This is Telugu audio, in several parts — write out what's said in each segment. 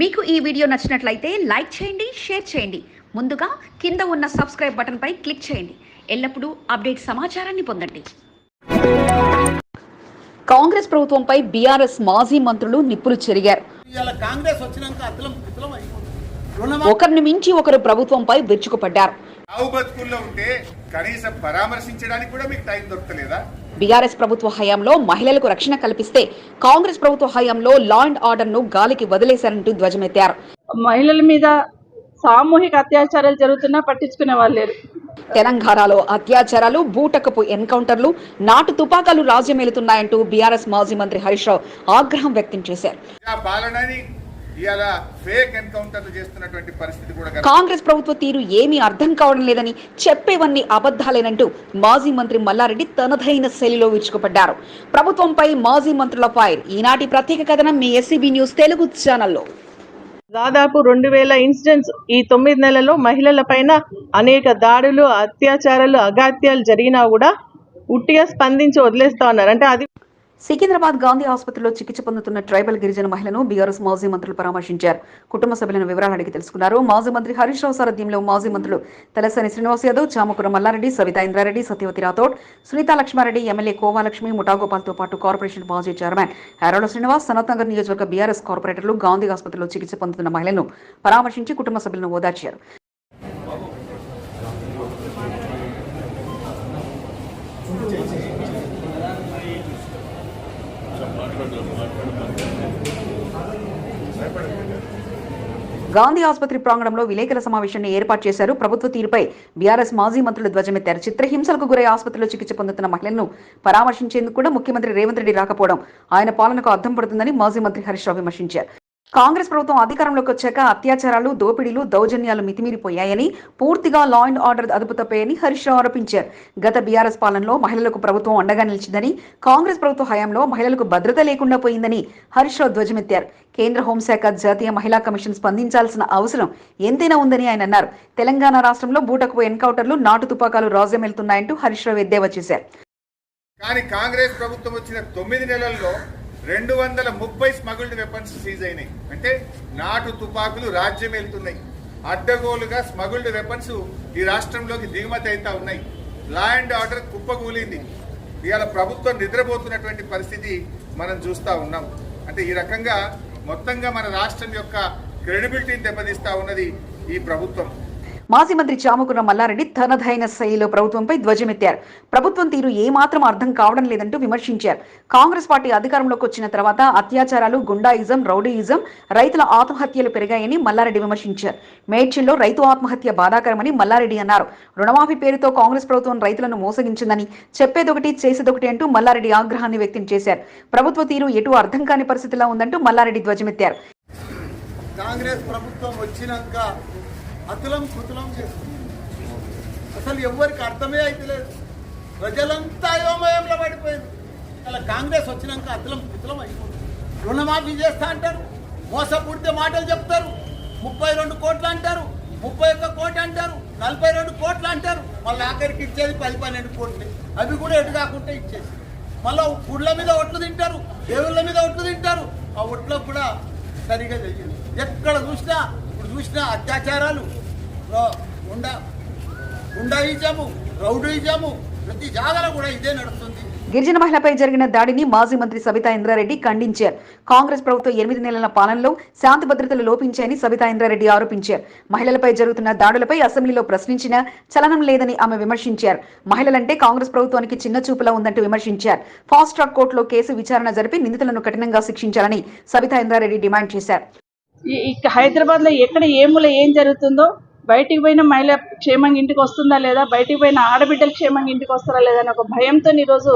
మీకు ఈ వీడియో నచ్చినట్లయితే లైక్ చేయండి షేర్ చేయండి. ముందుగా కింద ఉన్న సబ్స్క్రైబ్ బటన్పై క్లిక్ చేయండి. ఎల్లప్పుడూ అప్డేట్ సమాచారాన్ని పొందండి. కాంగ్రెస్ ప్రభుత్వంపై బీఆర్ఎస్ మాజీ మంత్రులు నిప్పులు చెరిగారు. ఒకరిని మించి ఒకరు ప్రభుత్వంపై విరుచుకుపడ్డారు. ఉంటే కనీసం పరామర్శించడానికి కూడా మీకు టైం దొరకలేదా? బీఆర్ఎస్ ప్రభుత్వ హయాంలో మహిళలకు రక్షణ కల్పిస్తే కాంగ్రెస్ ప్రభుత్వ హయాంలో లా అండ్ ఆర్డర్ను గాలికి వదిలేశారంటూ ధ్వజమెత్తారు. మహిళల మీద సామూహిక అత్యాచారాలు జరుగుతున్నా పట్టించుకునే వాళ్ళు లేరు. తెలంగాణలో అత్యాచారాలు బూటకపు ఎన్కౌంటర్లు నాటు తుపాకాలు రాజ్యమేలుతున్నాయంటూ బీఆర్ఎస్ మాజీ మంత్రి హరీష్ రావు ఆగ్రహం వ్యక్తం చేశారు. ఆ పాలనని ఇవాళ ఫేక్ ఎన్కౌంటర్లు చేస్తున్నటువంటి పరిస్థితి కూడా కనిపిస్తుంది. కాంగ్రెస్ ప్రభుత్వ తీరు ఏమీ అర్థం కావడం లేదని చెప్పేవన్నీ అబద్ధాలేనంటూ మాజీ మంత్రి మల్లారెడ్డి తనదైన శైలిలో విరుచుకుపడ్డారు. ప్రభుత్వంపై మాజీ మంత్రుల ఫైర్. ఈనాటి ప్రత్యేక కథనం మీ ఎస్సీబీ న్యూస్ తెలుగు ఛానల్లో. దాదాపు రెండు వేల ఇన్సిడెంట్స్ ఈ తొమ్మిది నెలల్లో మహిళల పైన అనేక దాడులు అత్యాచారాలు అగాత్యాలు జరిగినా కూడా ఉట్టిగా స్పందించి వదిలేస్తా ఉన్నారు. అంటే అది సికింద్రాబాద్ గాంధీ ఆసుపత్రిలో చికిత్స పొందుతున్న ట్రైబల్ గిరిజన మహిళను బీఆర్ఎస్ మాజీ మంత్రులు పరామర్శించారు. కుటుంబ సభ్యులను వివరాలు అడిగి తెలుసుకున్నారు. మాజీ మంత్రి హరీష్ రావు సారథ్యంలో మాజీ మంత్రులు తలసాని శ్రీనివాస్ యాదవ్ చామకుర మల్లారెడ్డి సవితా ఇంద్రారెడ్డి సత్యవతి రాథోడ్ సునీతా లక్ష్మారెడ్డి ఎమ్మెల్యే కోవాలక్ష్మి ముఠాగోపాల్తో పాటు కార్పొరేషన్ మాజీ చైర్మన్ హెరోల శ్రీనివాస్ సనత్నగర్ నియోజకవర్గ బీఆర్ఎస్ కార్పొరేటర్లు గాంధీ ఆసుపత్రిలో చికిత్స పొందుతున్న మహిళను పరామర్శించి కుటుంబ సభ్యులను ఓదార్చారు. గాంధీ ఆసుపత్రి ప్రాంగణంలో విలేకరుల సమావేశాన్ని ఏర్పాటు చేశారు. ప్రభుత్వ తీరుపై బీఆర్ఎస్ మాజీ మంత్రులు ధ్వజమెత్తారు. చిత్రహింసలకు గురై ఆసుపత్రిలో చికిత్స పొందుతున్న మహిళలను పరామర్శించేందుకు కూడా ముఖ్యమంత్రి రేవంత్ రెడ్డి రాకపోవడం ఆయన పాలనకు అర్థం పడుతుందని మాజీ మంత్రి హరీష్ రావు విమర్శించారు. కాంగ్రెస్ ప్రభుత్వం అధికారంలోకి వచ్చాక అత్యాచారాలు దోపిడీలు దౌర్జన్యాలు మితిమీరిపోయాయని పూర్తిగా లా అండ్ ఆర్డర్ అదుపు తప్పాయని హరీష్ రావు ఆరోపించారు. గత బీఆర్ఎస్ పాలనలో మహిళలకు ప్రభుత్వం అండగా నిలిచిందని కాంగ్రెస్ ప్రభుత్వ హయాంలో మహిళలకు భద్రత లేకుండా పోయిందని హరీష్ రావు ధ్వజమెత్తారు. కేంద్ర హోంశాఖ జాతీయ మహిళా కమిషన్ స్పందించాల్సిన అవసరం ఎంతైనా ఉందని ఆయన అన్నారు. తెలంగాణ రాష్ట్రంలో బూటకు ఎన్కౌంటర్లు నాటు తుపాకాలు రాజ్యమెళ్తున్నాయంటూ హరీష్ రావు ఎద్దేవా చేశారు. కానీ కాంగ్రెస్ ప్రభుత్వం వచ్చిన తొమ్మిది నెలల్లో రెండు వందల ముప్పై స్మగుల్డ్ వెపన్స్ సీజ్ అయినాయి. అంటే నాటు తుపాకులు రాజ్యం వెళ్తున్నాయి అడ్డగోలుగా స్మగుల్డ్ వెపన్స్ ఈ రాష్ట్రంలోకి దిగుమతి అవుతా ఉన్నాయి. లా అండ్ ఆర్డర్ కుప్పకూలింది. ఇవాళ ప్రభుత్వం నిద్రపోతున్నటువంటి పరిస్థితి మనం చూస్తూ ఉన్నాం. అంటే ఈ రకంగా మొత్తంగా మన రాష్ట్రం యొక్క క్రెడిబిలిటీని దెబ్బతీస్తా ఉన్నది ఈ ప్రభుత్వం. మాజీ మంత్రి చామకుర్ర మల్లారెడ్డి తనదైన శైలిలో ప్రభుత్వంపై ధ్వజమెత్తారు. ప్రభుత్వం తీరు ఏమాత్రం అర్థం కావడం లేదంటూ విమర్శించారు. కాంగ్రెస్ పార్టీ అధికారంలోకి వచ్చిన తర్వాత అత్యాచారాలు గుండాయిజం రౌడీయిజం రైతుల ఆత్మహత్యలు పెరిగాయని మల్లారెడ్డి విమర్శించారు. మేడ్చిల్లో రైతు ఆత్మహత్య బాధాకరమని మల్లారెడ్డి అన్నారు. రుణమాఫీ పేరుతో కాంగ్రెస్ ప్రభుత్వం రైతులను మోసగించిందని చెప్పేదొకటి చేసేదొకటి అంటూ మల్లారెడ్డి ఆగ్రహాన్ని వ్యక్తం చేశారు. ప్రభుత్వ తీరు ఎటు అర్థం కాని పరిస్థితిలో ఉందంటూ మల్లారెడ్డి ధ్వజమెత్తారు. కాంగ్రెస్ ప్రభుత్వం వచ్చినాక అతులం కుతులం చేస్తుంది అసలు ఎవరికి అర్థమే అయితలేదు. ప్రజలంతా అయోమయంలో పడిపోయింది. అలా కాంగ్రెస్ వచ్చినాక అతులం కుతులం అయిపోతుంది రుణమాఫీ చేస్తా అంటారు. మోసపూడితే మాటలు చెప్తారు. ముప్పై రెండు కోట్లు అంటారు. ముప్పై ఒక్క కోట్లు అంటారు. నలభై రెండు కోట్లు అంటారు. మళ్ళీ ఆఖరికి ఇచ్చేది పది పన్నెండు కోట్లు. అవి కూడా ఎటు కాకుండా ఇచ్చేసి. మళ్ళీ గుడ్ల మీద ఒట్లు తింటారు. దేవుళ్ళ మీద ఒట్లు తింటారు. ఆ ఒట్లకు కూడా సరిగా తెలియదు ఎక్కడ చూసినా చూసిన అత్యాచారాలు. ఉండ గుండాయిజము రౌడీజము ప్రతి జాగాలో కూడా ఇదే నడుస్తుంది. గిరిజన మహిళపై జరిగిన దాడిని మాజీ మంత్రి సబితా ఇంద్రారెడ్డి ఖండించారు. కాంగ్రెస్ ప్రభుత్వం ఎనిమిది నెలల పాలనలో శాంతి భద్రతలు లోపించాయని సబితా ఇంద్రారెడ్డి ఆరోపించారు. మహిళలపై జరుగుతున్న దాడులపై అసెంబ్లీలో ప్రశ్నించిన చలనం లేదని ఆమె విమర్శించారు. మహిళలంటే కాంగ్రెస్ ప్రభుత్వానికి చిన్న చూపులా ఉందంటూ విమర్శించారు. ఫాస్ట్ ట్రాక్ కోర్టులో కేసు విచారణ జరిపి నిందితులను కఠినంగా శిక్షించాలని సబితా ఇంద్రారెడ్డి డిమాండ్ చేశారు. ఇక హైదరాబాద్లో ఎక్కడ ఏముల ఏం జరుగుతుందో బయటికి పోయిన మహిళ క్షేమంగా ఇంటికి వస్తుందా లేదా బయటికి పోయిన ఆడబిడ్డలు క్షేమంగా ఇంటికి వస్తారా లేదా అని ఒక భయంతో ఈరోజు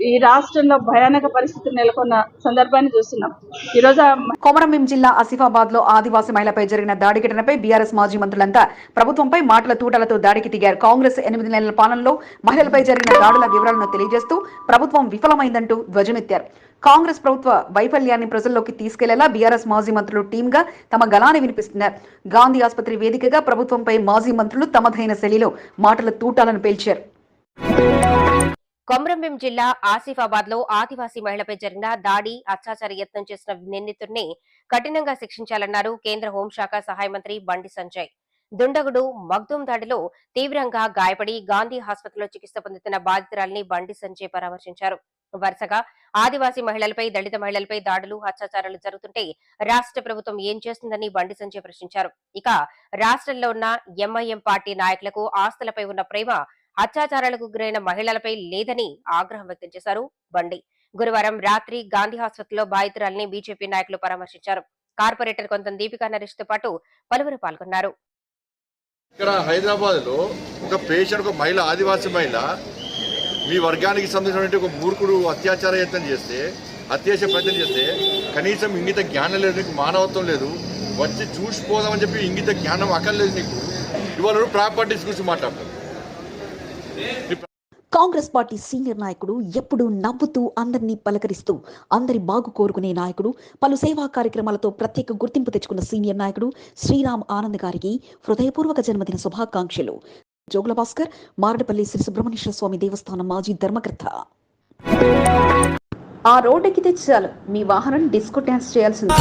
ఈ రాష్ట్రంలో భయానక పరిస్థితి నెలకొన్న సందర్భాన్ని చూస్తున్నాం. ఈరోజు కొమరంభీం జిల్లా ఆసిఫాబాద్లో ఆదివాసీ మహిళపై జరిగిన దాడి ఘటనపై బీఆర్ఎస్ మాజీ మంత్రులంతా ప్రభుత్వంపై మాటల తూటలతో దాడికి దిగారు. కాంగ్రెస్ ఎనిమిది నెలల పాలనలో మహిళలపై జరిగిన దాడుల వివరాలను తెలియజేస్తూ ప్రభుత్వం విఫలమైందంటూ ధ్వజమెత్తారు. కాంగ్రెస్ ప్రభుత్వ వైఫల్యాన్ని ప్రజల్లోకి తీసుకెళ్ళేలా బీఆర్ఎస్ మాజీ మంత్రులు టీంగా తమ గలాన్ని వినిపిస్తున్నారు. గాంధీ ఆసుపత్రి వేదికగా ప్రభుత్వంపై మాజీ మంత్రులు తమదైన శైలిలో మాటల తూటాలను పేల్చారు. కొమరంభీం జిల్లా ఆసిఫాబాద్లో ఆదివాసీ మహిళపై జరిగిన దాడి అత్యాచార యత్నం చేసిన నిందితుడిని కఠినంగా శిక్షించాలన్నారు కేంద్ర హోంశాఖ సహాయ మంత్రి బండి సంజయ్. దుండగుడు మగ్దూం దాడిలో తీవ్రంగా గాయపడి గాంధీ ఆసుపత్రిలో చికిత్స పొందుతున్న బాధితురాల్ని బండి సంజయ్ పరామర్శించారు. వరుసగా ఆదివాసీ మహిళలపై దళిత మహిళలపై దాడులు అత్యాచారాలు జరుగుతుంటే రాష్ట్ర ప్రభుత్వం ఏం చేస్తుందని బండి సంజయ్ ప్రశ్నించారు. ఇక రాష్ట్రంలో ఉన్న ఎంఐఎం పార్టీ నాయకులకు ఆస్తులపై ఉన్న ప్రేమ అత్యాచారాలకు గురైన మహిళలపై లేదని ఆగ్రహం వ్యక్తం చేశారు బండి. గురువారం రాత్రి గాంధీ ఆసుపత్రిలో బాధితురాలని బీజేపీ నాయకులు పరామర్శించారు. కార్పొరేటర్ కొంత దీపికా నరేష్తో పాటు పలువురు పాల్గొన్నారు. ఇక్కడ హైదరాబాద్లో ఒక పేషెంట్ ఒక మహిళ ఆదివాసీ మహిళ మీ వర్గానికి సంబంధించినటువంటి ఒక మూర్ఖుడు అత్యాచార యత్నం చేస్తే అత్యాశ ప్రయత్నం చేస్తే కనీసం ఇంగిత జ్ఞానం లేదు నీకు మానవత్వం లేదు. వచ్చి చూసిపోదామని చెప్పి ఇంగిత జ్ఞానం అక్కర్లేదు నీకు. ఇవాళ ప్రాపర్టీస్ గురించి మాట్లాడతారు కాంగ్రెస్ పార్టీ సీనియర్ నాయకుడు ఎప్పుడూ నవ్వుతూ అందరినీ పలకరిస్తూ అందరి బాగు కోరుకునే నాయకుడు పలు సేవా కార్యక్రమాలతో ప్రత్యేక గుర్తింపు తెచ్చుకున్న సీనియర్ నాయకుడు శ్రీరామ్ ఆనంద్ గారికి హృదయపూర్వక జన్మదిన శుభాకాంక్షలు. జోగుల భాస్కర్ మారడపల్లి శ్రీ సుబ్రహ్మణ్యేశ్వర స్వామి దేవస్థానం మాజీ ధర్మకర్త. ఆ రోడ్డెక్కితే చాలు మీ వాహనం డిస్కో డ్యాన్స్ చేయాల్సింది.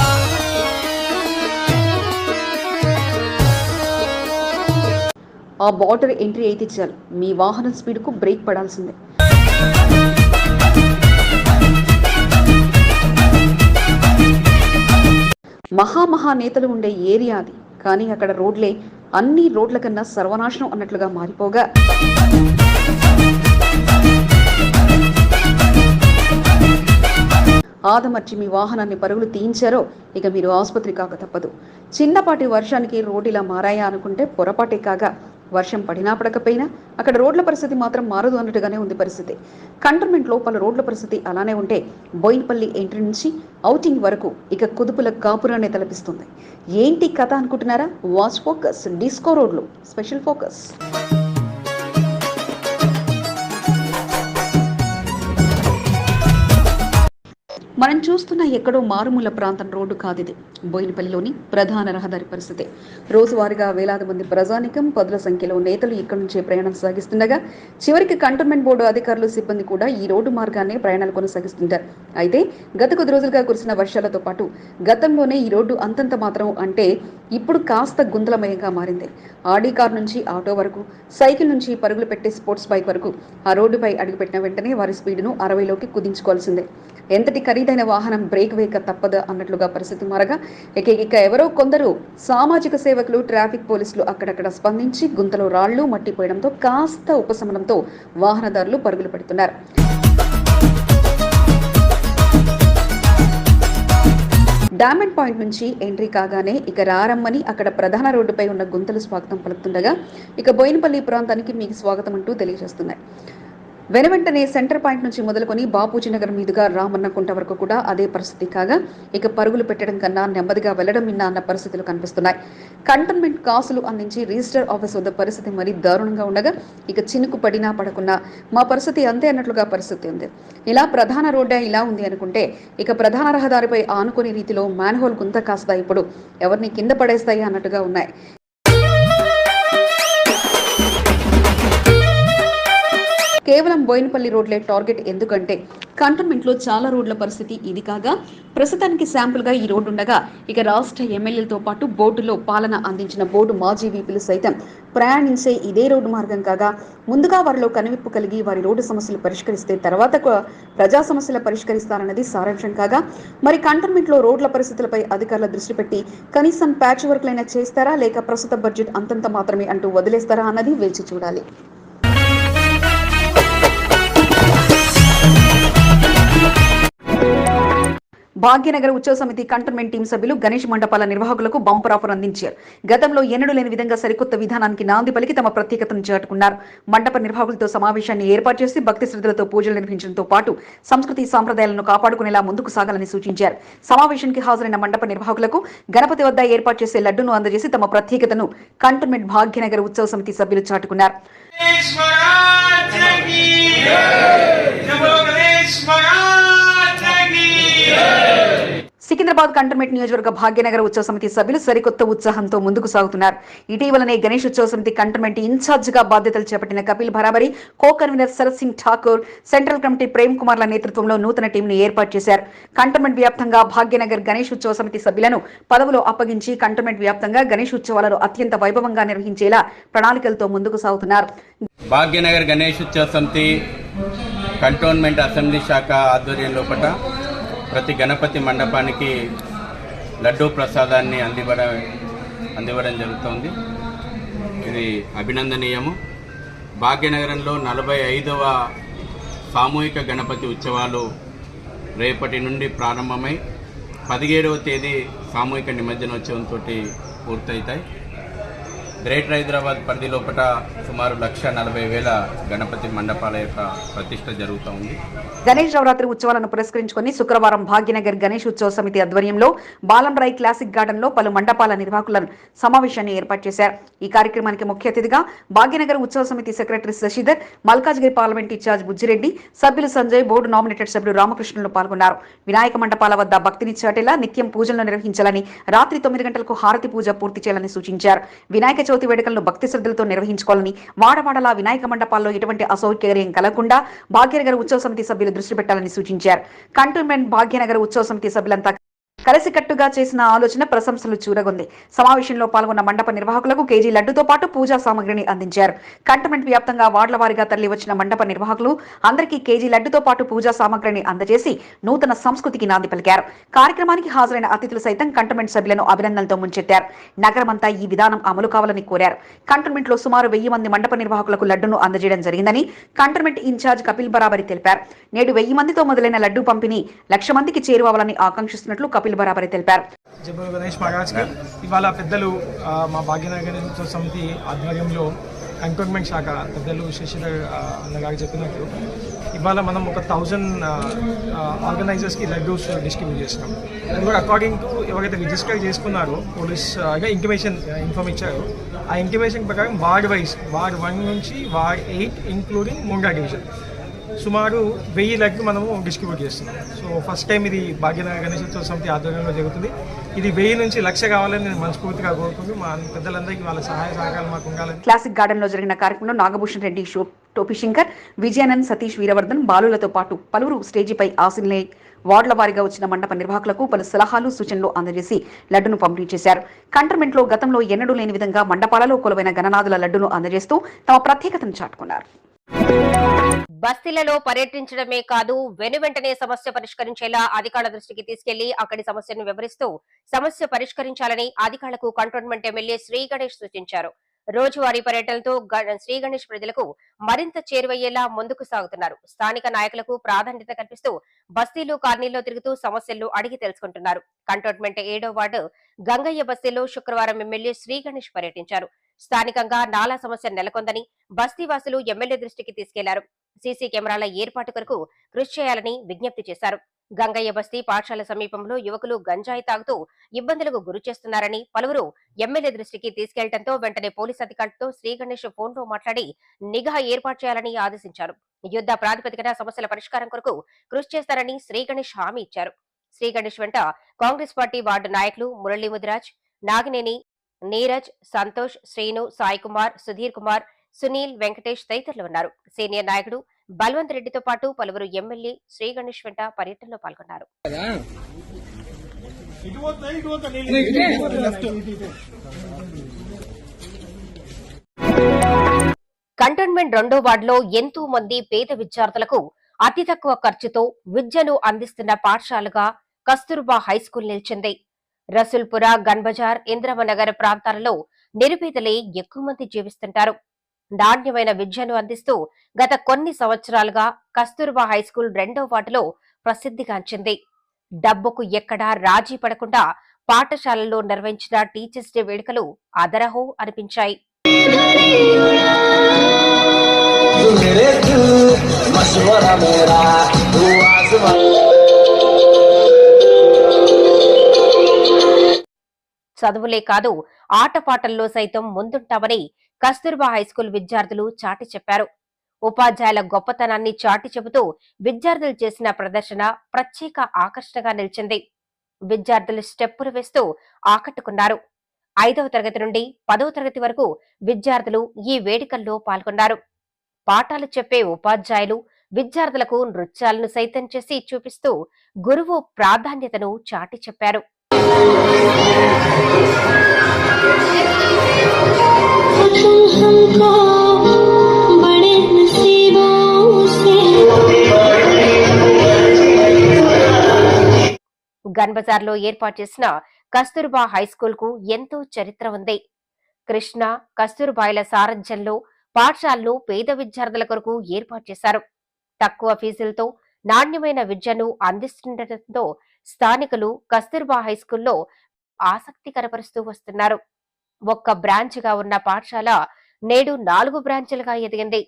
ఆ బార్డర్ ఎంట్రీ అయితే చాలు మీ వాహనం స్పీడ్కు బ్రేక్ పడాల్సిందే. మహామహా నేతలు ఉండే ఏరియా అది. కానీ అక్కడ రోడ్లే అన్ని రోడ్ల కన్నా సర్వనాశనం అన్నట్లుగా మారిపోగా. ఆదమర్చి మీ వాహనాన్ని పరుగులు తీయించారో ఇక మీరు ఆసుపత్రి కాక తప్పదు. చిన్నపాటి వర్షానికి రోడ్డు ఇలా మారాయా అనుకుంటే పొరపాటే కాగా వర్షం పడినా పడకపోయినా అక్కడ రోడ్ల పరిస్థితి మాత్రం మారదు అన్నట్టుగానే ఉంది పరిస్థితి. కంటోన్మెంట్లో పలు రోడ్ల పరిస్థితి అలానే ఉంటే బోయిన్పల్లి ఎంట్రీ నుంచి ఔటింగ్ వరకు ఇక కుదుపుల కాపురాన్ని తలపిస్తుంది. ఏంటి కథ అనుకుంటున్నారా? వాచ్ ఫోకస్ డిస్కో రోడ్లు. Special focus. మనం చూస్తున్న ఎక్కడో మారుమూల ప్రాంతం రోడ్డు కాదిది. బోయినపల్లిలోని ప్రధాన రహదారి పరిస్థితి. రోజువారీగా వేలాది మంది ప్రజానికం పదుల సంఖ్యలో నేతలు ఇక్కడి నుంచే ప్రయాణం సాగిస్తుండగా చివరికి కంటోన్మెంట్ బోర్డు అధికారులు సిబ్బంది కూడా ఈ రోడ్డు మార్గాన్ని ప్రయాణాలు కొనసాగిస్తుంటారు. అయితే గత కొద్ది రోజులుగా కురిసిన వర్షాలతో పాటు గతంలోనే ఈ రోడ్డు అంతంత మాత్రం అంటే ఇప్పుడు కాస్త గుంతలమయంగా మారింది. ఆడీ కార్ నుంచి ఆటో వరకు సైకిల్ నుంచి పరుగులు పెట్టే స్పోర్ట్స్ బైక్ వరకు ఆ రోడ్డుపై అడుగుపెట్టిన వెంటనే వారి స్పీడ్ను అరవైలోకి కుదించుకోవాల్సిందే. ఎంతటి ఖరీదైన వాహనం బ్రేక్ వేయక తప్పదు అన్నట్లుగా పరిస్థితి మారగా ఇక ఇక ఎవరో కొందరు సామాజిక సేవకులు ట్రాఫిక్ పోలీసులు అక్కడక్కడ స్పందించి గుంతలో రాళ్ళు మట్టిపోయడంతో కాస్త ఉపశమనంతో వాహనదారులు పరుగులు పెడుతున్నారు. డైమండ్ పాయింట్ నుంచి ఎంట్రీ కాగానే ఇక రారమ్మని అక్కడ ప్రధాన రోడ్డుపై ఉన్న గుంతలు స్వాగతం పలుకుతుండగా ఇక బోయినపల్లి ప్రాంతానికి మీకు స్వాగతం అంటూ తెలియజేస్తున్నాయి వెనువెంటనే సెంటర్ పాయింట్ నుంచి మొదలుకొని బాపూజీ నగర్ మీదుగా రామన్న కుంట వరకు కూడా అదే పరిస్థితి కాగా ఇక పరుగులు పెట్టడం కన్నా నెమ్మదిగా వెళ్ళడం మిన్న అన్న పరిస్థితులు కనిపిస్తున్నాయి. కంటోన్మెంట్ కాసులు అందించి రిజిస్టర్ ఆఫీస్ వద్ద పరిస్థితి మరీ దారుణంగా ఉండగా ఇక చినుకు పడినా పడకున్నా మా పరిస్థితి అంతే అన్నట్లుగా పరిస్థితి ఉంది. ఇలా ప్రధాన రోడ్డే ఇలా ఉంది అనుకుంటే ఇక ప్రధాన రహదారిపై ఆనుకునే రీతిలో మ్యాన్హోల్ గుంత కాస్తా ఇప్పుడు ఎవరిని కింద పడేస్తాయి అన్నట్టుగా ఉన్నాయి. కేవలం బోయినపల్లి రోడ్లే టార్గెట్. ఎందుకంటే కంటోన్మెంట్లో చాలా రోడ్ల పరిస్థితి ఇది కాగా ప్రస్తుతానికి శాంపుల్గా ఈ రోడ్డు ఉండగా ఇక రాష్ట్ర ఎమ్మెల్యేలతో పాటు బోర్డులో పాలన అందించిన బోర్డు మాజీ వీపీలు సైతం ప్రయాణించే ఇదే రోడ్డు మార్గం కాగా ముందుగా వారిలో కనువిప్పు కలిగి వారి రోడ్డు సమస్యలు పరిష్కరిస్తే తర్వాత ప్రజా సమస్యలు పరిష్కరిస్తారన్నది సారాంశం కాగా మరి కంటోన్మెంట్లో రోడ్ల పరిస్థితులపై అధికారుల దృష్టి పెట్టి కనీసం ప్యాచ్ వర్క్లైనా చేస్తారా లేక ప్రస్తుత బడ్జెట్ అంతంత మాత్రమే అంటూ వదిలేస్తారా అన్నది వేచి చూడాలి. భాగ్యనగర ఉత్సవ సమితి కంటోన్మెంట్ టీం సభ్యులు గణేష్ మండపాల నిర్వాహకులకు బంపర్ ఆఫర్ అందించారు. గతంలో ఎన్నడూ లేని విధంగా సరికొత్త విధానానికి నాంది పలికి తమ ప్రత్యేకతను చాటుకున్నారు. మండప నిర్వాహకులతో సమావేశాన్ని ఏర్పాటు చేసి భక్తి శ్రద్ధలతో పూజలు నిర్వహించడంతో పాటు సంస్కృతి సాంప్రదాయాలను కాపాడుకునేలా ముందుకు సాగాలని సూచించారు. సమావేశానికి హాజరైన మండప నిర్వాహకులకు గణపతి వద్ద ఏర్పాటు చేసే లడ్డును అందజేసి తమ ప్రత్యేకతను కంటోన్మెంట్ భాగ్యనగర్ ఉత్సవ సమితి సభ్యులు చాటుకున్నారు. సికింద్రాబాద్ కంటోన్మెంట్ నియోజకవర్గ భాగ్యనగర ఉత్సవ సమితి సభ్యులు సరికొత్త ఉత్సాహంతో ముందుకు సాగుతున్నారు. ఇటీవలనే గణేష్ ఉత్సవ సమితి కంటోన్మెంట్ ఇన్ఛార్జిగా బాధ్యతలు చేపట్టిన Kapil Bharabari co convener Sharath Singh Thakur central committee Prem కుమార్ల నేతృత్వంలో నూతన టీంను ఏర్పాటు చేశారు. కంటోన్మెంట్ వ్యాప్తంగా భాగ్యనగర్ గణేష్ ఉత్సవ సమితి సభ్యులను పదవులు అప్పగించి కంటోన్మెంట్ వ్యాప్తంగా గణేష్ ఉత్సవాలను అత్యంత వైభవంగా నిర్వహించేలా ప్రణాళికలతో ముందుకు సాగుతున్నారు. భాగ్యనగర్ గణేష్ ఉత్సవ సమితి కంటోన్మెంట్ అసెంబ్లీ శాఖ ఆధ్వర్యం లోపల ప్రతి గణపతి మండపానికి లడ్డూ ప్రసాదాన్ని అందివ్వడం అందివ్వడం జరుగుతోంది. ఇది అభినందనీయము. భాగ్యనగరంలో నలభై ఐదవ సామూహిక గణపతి ఉత్సవాలు రేపటి నుండి ప్రారంభమై పదిహేడవ తేదీ సామూహిక నిమజ్జనోత్సవంతో పూర్తవుతాయి గ్రేటర్ హైదరాబాద్ పరిధి లోపల సుమారు లక్ష నలభై వేల గణపతి మండపాల యొక్క ప్రతిష్ట జరుగుతూ ఉంది. గణేష్ నవరాత్రి ఉత్సవాలను పురస్కరించుకుని శుక్రవారం భాగ్యనగర్ గణేష్ ఉత్సవ సమితి ఆధ్వర్యంలో బాలంరాయ్ క్లాసిక్ గార్డెన్లో పలు మండపాల నిర్వాహకుల సమావేశాన్ని ఏర్పాటు చేశారు. ఈ కార్యక్రమానికి ముఖ్య అతిథిగా Bhagyanagar Utsav Samiti secretary Shashidhar Malkajgiri parliament in-charge Bujji Reddy సభ్యులు సంజయ్ బోర్డు నామినేటెడ్ సభ్యులు రామకృష్ణులు పాల్గొన్నారు. వినాయక మండపాల వద్ద భక్తిని చాటేలా నిత్యం పూజలను నిర్వహించాలని రాత్రి తొమ్మిది గంటలకు హారతి పూజ పూర్తి చేయాలని సూచించారు. వినాయక చవితి వేడుకలను భక్తి శ్రద్ధలతో నిర్వహించుకోవాలని వాడవాడలా వినాయక మండపాల్లో ఎటువంటి అసౌకర్యం కలగకుండా భాగ్యనగర్ ఉత్సవ సమితి సభ్యులు దృష్టి పెట్టాలని సూచించారు. కంటోన్మెంట్ భాగ్యనగర్ ఉత్సవ సమితి సభ్యులంతా కలిసికట్టుగా చేసిన ఆలోచన ప్రశంసలు చూరగొంది. సమావేశంలో పాల్గొన్న మండప నిర్వాహకులకు కేజీ లడ్డుతో పాటు పూజా సామగ్రిని అందించారు. కంటోన్మెంట్ వ్యాప్తంగా వార్డుల వారీగా తరలి వచ్చిన మండప నిర్వాహకులు అందరికీ కేజీ లడ్డుతో పాటు పూజా సామగ్రిని అందజేసి నూతన సంస్కృతికి నాంది పలికారు. కార్యక్రమానికి హాజరైన అతిథులు సైతం కంటోన్మెంట్ సభ్యులను అభినందనలతో ముంచెత్తారు. నగరమంతా ఈ విధానం అమలు కావాలని కోరారు. కంటోన్మెంట్లో సుమారు వెయ్యి మంది మండప నిర్వాహకులకు లడ్డును అందజేయడం జరిగిందని కంటోన్మెంట్ ఇన్ఛార్జ్ కపిల్ బరాబరి తెలిపారు. నేడు వెయ్యి మందితో మొదలైన లడ్డు పంపిణీ లక్ష మందికి చేరువవాలని ఆకాంక్షిస్తున్నట్లు కపిల్ బరాబరి తెలిపారు. జబ్బులు గణేష్ మహారాజ్కి ఇవాళ పెద్దలు మా భాగ్యనగర్ సమితి ఆధ్వర్యంలో కంటోన్మెంట్ శాఖ పెద్దలు శశిధర్ ఆ, అన్నగారు చెప్పినట్టు ఇవాళ మనం ఒక థౌజండ్ ఆర్గనైజర్స్కి లడ్డూస్ డిస్ట్రిబ్యూట్ చేసినాం. అది కూడా అకార్డింగ్ టు ఎవరైతే రిజిస్టర్ చేసుకున్నారో పోలీస్ ఇంటిమేషన్ ఇన్ఫార్మ్ ఇచ్చారో. ఆ ఇంటిమేషన్ ప్రకారం వార్డ్ వైజ్ వార్డ్ వన్ నుంచి ward eight including Munda division సుమారు వెయ్యి లడ్లు మనము డిస్ట్రిబ్యూట్ చేస్తున్నాం. సో ఫస్ట్ టైం ఇది భాగ్యనగర గణేశోత్సవ సమితి ఆధ్వర్యంలో జరుగుతుంది. ఇది వెయ్యి నుంచి లక్ష కావాలని నేను మనస్ఫూర్తిగా కోరుకుంటూ మా పెద్దలందరికీ వాళ్ళ సహాయ సహకారాలు మాకు ఉండాలని. క్లాసిక్ గార్డెన్లో జరిగిన కార్యక్రమంలో నాగభూషణ్ రెడ్డి షో టోపీ శంకర్ విజయానంద్ సతీష్ వీరవర్ధన్ బాలులతో పాటు పలువురు స్టేజీపై ఆశీనులై వార్డుల వారీగా వచ్చిన మండప నిర్వాహకులకు పలు సలహాలు సూచనలు అందజేసి లడ్డును పంపిణీ చేశారు. కంటర్మెంట్లో గతంలో ఎన్నడూ లేని విధంగా మండపాలలో కొలువైన గణనాథుల లడ్డును అందజేస్తూ తమ ప్రత్యేకతను చాటుకున్నారు. బస్తీలలో పర్యటించడమే కాదు వెనువెంటనే సమస్య పరిష్కరించేలా అధికారుల దృష్టికి తీసుకెళ్ళి అక్కడి సమస్యను వివరిస్తూ సమస్య పరిష్కరించాలని అధికారులకు కంటోన్మెంట్ ఎమ్మెల్యే శ్రీ గణేష్ సూచించారు. రోజువారీ పర్యటనతో శ్రీ గణేష్ ప్రజలకు మరింత చేరువయ్యేలా ముందుకు సాగుతున్నారు. స్థానిక నాయకులకు ప్రాధాన్యత కల్పిస్తూ బస్తీలు కాలనీల్లో తిరుగుతూ సమస్యలు అడిగి తెలుసుకుంటున్నారు. కంటోన్మెంట్ ఏడో వార్డు గంగయ్య బస్తీలో శుక్రవారం ఎమ్మెల్యే శ్రీ గణేష్ పర్యటించారు. స్థానికంగా నాలా సమస్య నెలకొందని బస్తీవాసులు ఎమ్మెల్యే దృష్టికి తీసుకెళ్ళారు. సీసీ కెమెరాల ఏర్పాటు కొరకు కృషి చేయాలని విజ్ఞప్తి చేశారు. గంగయ్య బస్తీ పాఠశాల సమీపంలో యువకులు గంజాయి తాగుతూ ఇబ్బందులకు గురి చేస్తున్నారని పలువురు ఎమ్మెల్యే దృష్టికి తీసుకెళ్ళడంతో వెంటనే పోలీస్ అధికారులతో శ్రీగణేష్ ఫోన్లో మాట్లాడి నిఘా ఏర్పాటు చేయాలని ఆదేశించారు. యుద్ధ ప్రాతిపదికన సమస్యల పరిష్కారం కొరకు కృషి చేస్తారని శ్రీగణేష్ హామీ ఇచ్చారు. శ్రీగణేష్ వెంట కాంగ్రెస్ పార్టీ వార్డు నాయకులు మురళీ ముదిరాజ్ నాగినేని నీరజ్ సంతోష్ శ్రీను సాయి కుమార్ సుధీర్ కుమార్ సునీల్ వెంకటేష్ తదితరులు ఉన్నారు. సీనియర్ నాయకుడు బల్వంత్ రెడ్డితో పాటు పలువురు ఎమ్మెల్యే శ్రీ గణేష్ వెంట పర్యటనలో పాల్గొన్నారు. కంటోన్మెంట్ రెండో వార్డులో ఎంతో మంది పేద విద్యార్థులకు అతి తక్కువ ఖర్చుతో విద్యను అందిస్తున్న పాఠశాలగా కస్తూర్బా హైస్కూల్ నిలిచింది. రసూల్పుర గన్బజార్ ఇంద్రమనగర్ ప్రాంతాలలో నిరుపేదలే ఎక్కువ మంది జీవిస్తుంటారు. నాణ్యమైన విద్యను అందిస్తూ గత కొన్ని సంవత్సరాలుగా కస్తూర్బా హైస్కూల్ రెండో వార్డులో ప్రసిద్ధిగాంచింది డబ్బుకు ఎక్కడా రాజీ పడకుండా పాఠశాలలో నిర్వహించిన టీచర్స్ డే వేడుకలు అదరహో అనిపించాయి. చదువులే కాదు ఆటపాటల్లో సైతం ముందుంటామని కస్తూర్బా హైస్కూల్ విద్యార్థులు చాటి చెప్పారు. ఉపాధ్యాయుల గొప్పతనాన్ని చాటి చెబుతూ విద్యార్థులు చేసిన ప్రదర్శన ప్రత్యేక ఆకర్షణగా నిలిచింది. విద్యార్థులు స్టెప్పులు వేస్తూ ఆకట్టుకున్నారు. ఐదవ తరగతి నుండి పదవ తరగతి వరకు విద్యార్థులు ఈ వేడుకల్లో పాల్గొన్నారు. పాఠాలు చెప్పే ఉపాధ్యాయులు విద్యార్థులకు నృత్యాలను సైతం చేసి చూపిస్తూ గురువు ప్రాధాన్యతను చాటి చెప్పారు. గన్బజార్లో ఏర్పాటు చేసిన కస్తూర్బా హై స్కూల్కు ఎంతో చరిత్ర ఉంది. కృష్ణ కస్తూర్బాయిల సారథ్యంలో పాఠశాలను పేద విద్యార్థుల కొరకు ఏర్పాటు చేశారు. తక్కువ ఫీజులతో నాణ్యమైన విద్యను అందిస్తుండటంతో స్థానికులు కస్తూర్బా హై స్కూల్లో ఆసక్తి కనపరుస్తూ వస్తున్నారు. ఒక్క బ్రాంచ్గా ఉన్న పాఠశాల నేడు నాలుగు బ్రాంచ్లుగా ఎదిగింది.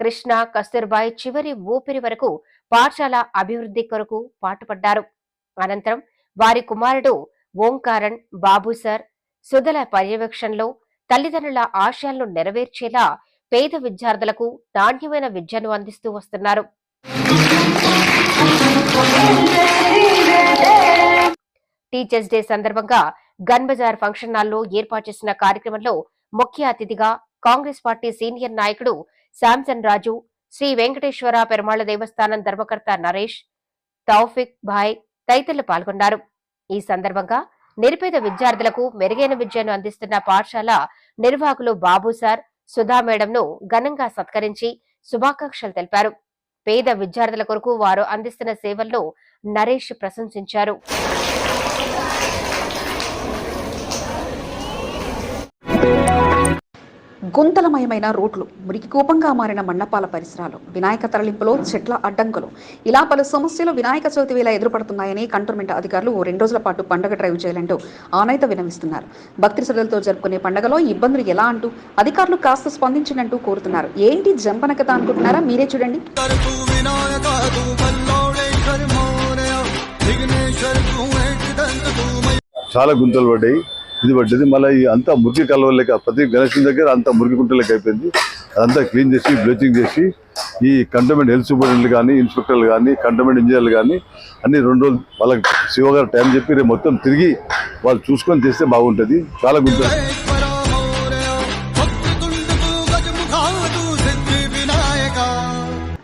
కృష్ణ కస్తూర్బాయ్ చివరి ఊపిరి వరకు పాఠశాల అభివృద్ధి కొరకు పాటుపడ్డారు. అనంతరం వారి కుమారుడు ఓంకారన్ బాబు సార్ సుధల పర్యవేక్షణలో తల్లిదండ్రుల ఆశయాలను నెరవేర్చేలా పేద విద్యార్థులకు నాణ్యమైన విద్యను అందిస్తూ వస్తున్నారు. టీచర్స్ డే సందర్భంగా గన్ బజార్ ఫంక్షన్ హాల్లో ఏర్పాటు చేసిన కార్యక్రమంలో ముఖ్య అతిథిగా కాంగ్రెస్ పార్టీ సీనియర్ నాయకుడు శాంసన్ రాజు శ్రీ వెంకటేశ్వర పెరుమాళ దేవస్థానం ధర్మకర్త నరేష్ తౌఫిక్ భాయ్ తదితరులు పాల్గొన్నారు. ఈ సందర్భంగా నిరుపేద విద్యార్థులకు మెరుగైన విద్యను అందిస్తున్న పాఠశాల నిర్వాహకులు బాబు సార్ సుధా మేడంను ఘనంగా సత్కరించి శుభాకాంక్షలు తెలిపారు. పేద విద్యార్థుల కొరకు వారు అందిస్తున్న సేవలను నరేష్ ప్రశంసించారు. గుంతలమయమైన రోడ్లు మురికి కూపంగా మారిన మండపాల పరిసరాలు వినాయక తరలింపులో చెట్ల అడ్డంకులు. ఇలా పలు సమస్యలు వినాయక చవితి వేళ ఎదురుపడుతున్నాయని కంటోన్మెంట్ అధికారులు ఓ రెండు రోజుల పాటు పండగ డ్రైవ్ చేయాలంటూ ఆనైత వినవిస్తున్నారు. భక్తి శ్రద్ధలతో జరుపుకునే పండగలో ఇబ్బందులు ఎలా అంటూ అధికారులు కాస్త స్పందించినట్టు కోరుతున్నారు. ఏంటి జంపన కథ అనుకుంటున్నారా? మీరే చూడండి. చాలా గుంతలు పడ్డాయి. ఇది పడ్డది. మళ్ళీ అంతా మురికి కలవలేక ప్రతి గణేశం దగ్గర అంతా మురికి గుంటలకి అయిపోయింది. అదంతా క్లీన్ చేసి బ్లీచింగ్ చేసి ఈ కంటోన్మెంట్ హెల్త్ సూపరింటెండెంట్ కానీ ఇన్స్పెక్టర్లు కానీ కంటోన్మెంట్ ఇంజనీర్లు కానీ అన్ని రెండు రోజులు వాళ్ళకి శివ గారు టైం చెప్పి రేపు మొత్తం తిరిగి వాళ్ళు చూసుకొని చేస్తే బాగుంటుంది. చాలా గుంతలు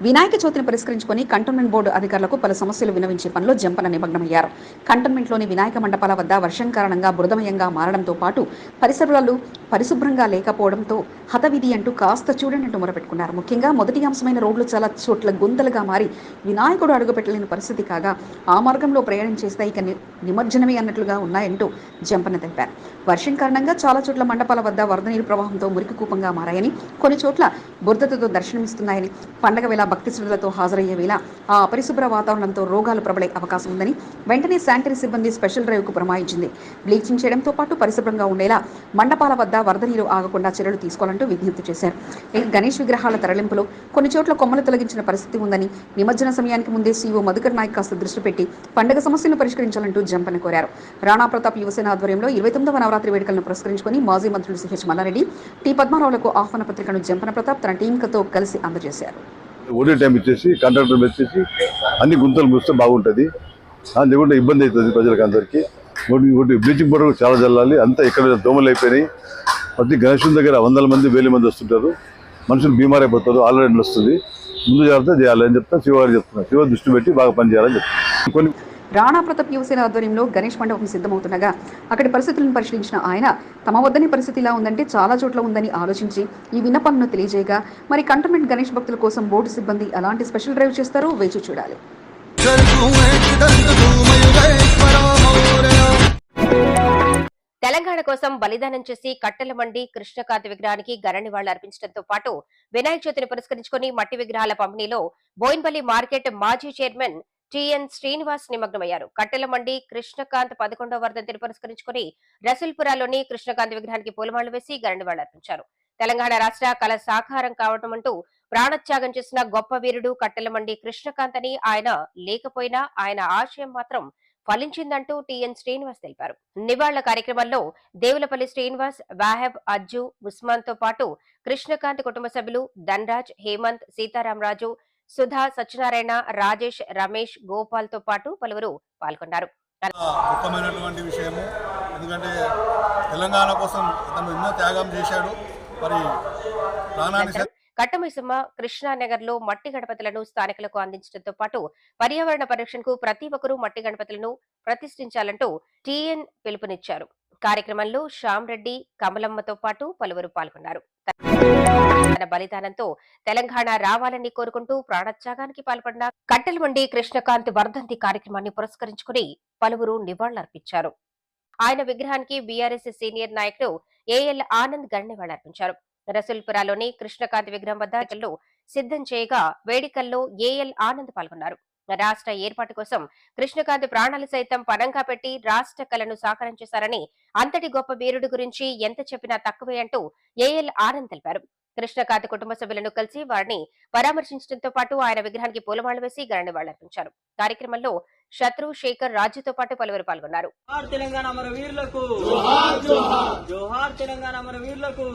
వినాయక చవితిని పురస్కరించుకొని కంటోన్మెంట్ బోర్డు అధికారులకు పలు సమస్యలు వినవించే పనిలో జంపన నిమగ్నమయ్యారు. కంటోన్మెంట్లోని వినాయక మండపాల వద్ద వర్షం కారణంగా బురదమయంగా మారడంతో పాటు పరిసరాలు పరిశుభ్రంగా లేకపోవడంతో హతవిధి అంటూ కాస్త చూడనట్టు మొరపెట్టుకున్నారు. ముఖ్యంగా మొదటి అంశమైన రోడ్లు చాలా చోట్ల గుంతలుగా మారి వినాయకుడు అడుగుపెట్టలేని పరిస్థితి కాగా ఆ మార్గంలో ప్రయాణం చేస్తే ఇక నిమజ్జనమే అన్నట్లుగా ఉన్నాయంటూ జంపన తెలిపారు. వర్షం కారణంగా చాలా చోట్ల మండపాల వద్ద వరద నీరు ప్రవాహంతో మురికి కూపంగా మారాయని కొన్ని చోట్ల బురదతో దర్శనమిస్తున్నాయని పండగ వేళ భక్తి శ్రద్ధలతో హాజరయ్యే వేళ ఆ అపరిశుభ్ర వాతావరణంతో రోగాలు ప్రబలే అవకాశం ఉందని వెంటనే శానిటరీ సిబ్బంది స్పెషల్ డ్రైవ్కు పురమాయించింది. బ్లీచింగ్ చేయడంతో పాటు పరిశుభ్రంగా ఉండేలా మండపాల వద్ద వరద నీరు ఆగకుండా చర్యలు తీసుకోవాలంటూ విజ్ఞప్తి చేశారు. ఇక గణేష్ విగ్రహాల తరలింపులో కొన్ని చోట్ల కొమ్మలు తొలగించిన పరిస్థితి ఉందని నిమజ్జన సమయానికి ముందే సీఓ మధుకర్ నాయక్ కాస్త దృష్టి పెట్టి పండుగ సమస్యలను పరిష్కరించాలంటూ జంపన కోరారు. రాణా ప్రతాప్ యువసేన ఆధ్వర్యంలో ఇరవై తొమ్మిదవ నవరాత్రి వేడుకలను పురస్కరించుకుని మాజీ మంత్రులు సిహెచ్ మల్లారెడ్డి టి పద్మారావులకు ఆహ్వాన పత్రికను జంపన ప్రతాప్ తన టీంతో కలిసి అందజేశారు. ఓడి టైం ఇచ్చేసి కాంట్రాక్టర్ ఇచ్చేసి అన్ని గుంతలు మూస్తే బాగుంటుంది. ఆ, లేకుంటే ఇబ్బంది అవుతుంది ప్రజలకు అందరికీ. ఒకటి ఒకటి బ్లీచింగ్ పౌడర్ చాలా చల్లాలి అంతా ఇక్కడ దోమలు అయిపోయినాయి. ప్రతి గణేశుని దగ్గర వందల మంది వేల మంది వస్తుంటారు. మనుషులు బీమార్ అయిపోతారు ఆల్రెడీ వస్తుంది. ముందు జాగ్రత్త చేయాలి అని చెప్తా శివ గారు చెప్తున్నారు. శివ దృష్టి పెట్టి బాగా పనిచేయాలని చెప్తున్నారు. కొన్ని రాణా ప్రతాప్ యువసేన ఆధ్వర్యంలో గణేష్ మండపం సిద్ధమవుతుండగా అక్కడి పరిస్థితులను పరిశీలించిన ఆయన తమ వద్దని పరిస్థితి ఇలా ఉందంటే చాలా చోట్ల ఉందని ఆలోచించి ఈ విన్నపాలను తెలియజేయగా మరి కంటోన్మెంట్ గణేష్ భక్తుల కోసం బోర్డు సిబ్బంది అలాంటి స్పెషల్ డ్రైవ్ చేస్తారో వేచి చూడాలి. తెలంగాణ కోసం బలిదానం చేసి కట్టెల మండి కృష్ణకాంతి విగ్రహానికి ఘన నివాళులు అర్పించడంతో పాటు వినాయక చవితిని పురస్కరించుకొని మట్టి విగ్రహాల పంపిణీలో బోయిన్పల్లి మార్కెట్ మాజీ చైర్మన్ టిఎన్ శ్రీనివాస్ నిమగ్నమయ్యారు. కట్టెల మండి కృష్ణకాంత్ పదకొండవ వర్ధంతిని పురస్కరించుకొని రసూల్పురాలోని కృష్ణకాంత్ విగ్రహానికి పూలమాలలు వేసి ఘన నివాళులు అర్పించారు. తెలంగాణ రాష్ట్ర కళ సాకారం కావటం అంటూ ప్రాణత్యాగం చేసిన గొప్ప వీరుడు కట్టెల మండి కృష్ణకాంత్ అని ఆయన లేకపోయినా ఆయన ఆశయం మాత్రం ఫలించిందంటూ టిఎన్ శ్రీనివాస్ తెలిపారు. నివాళుల కార్యక్రమంలో దేవులపల్లి శ్రీనివాస్ వాహెబ్ అజ్జు ఉస్మాన్తో పాటు కృష్ణకాంత్ కుటుంబ సభ్యులు ధన్రాజ్ హేమంత్ సీతారామరాజు సుధా సత్యనారాయణ రాజేష్ రమేష్ గోపాల్తో పాటు పలువురు పాల్గొన్నారు. విషయము. ఎందుకంటే తెలంగాణ కోసం అతను ఎన్నో త్యాగం చేశాడు. మరి ప్రాణాన్ని కట్టమైసమ్మ కృష్ణానగర్లో మట్టి గణపతులను స్థానికులకు అందించడంతో పాటు పర్యావరణ పరిరక్షణకు ప్రతి ఒక్కరూ మట్టి గణపతులను ప్రతిష్ఠించాలంటూ టీఎన్ పిలుపునిచ్చారు. కార్యక్రమంలో శ్యామ్ రెడ్డి కమలమ్మతో పాటు పలువురు పాల్గొన్నారు. తన బలిదానంతో తెలంగాణ రావాలని కోరుకుంటూ ప్రాణత్యాగానికి పాల్పడిన కట్టెలమండి కృష్ణకాంత్ వర్ధంతి కార్యక్రమాన్ని పురస్కరించుకుని పలువురు నివాళులర్పించారు. ఆయన విగ్రహానికి బీఆర్ఎస్ సీనియర్ నాయకుడు ఏఎల్ ఆనంద్ గణ్ రసూల్పురాలోని కృష్ణకాంతి విగ్రహం వద్ద సిద్ధం చేయగా వేడుకల్లో ఏఎల్ ఆనంద్ పాల్గొన్నారు. రాష్ట్ర ఏర్పాటు కోసం కృష్ణకాంత్ ప్రాణాలు సైతం పణంగా పెట్టి రాష్ట్ర కళను సాకారం చేశారని అంతటి గొప్ప వీరుడి గురించి ఎంత చెప్పినా తక్కువే అంటూ ఏఎల్ ఆనంద్ తెలిపారు. కృష్ణకాంత్ కుటుంబ సభ్యులను కలిసి వారిని పరామర్శించడంతో పాటు ఆయన విగ్రహానికి పూలమాల వేసి ఘన నివాళులర్పించారు కార్యక్రమంలో శత్రు శేఖర్ రాజుతో పాటు పలువురు పాల్గొన్నారు. జోహార్ తెలంగాణ అమర వీరులకు జోహార్ తెలంగాణ అమర వీరులకు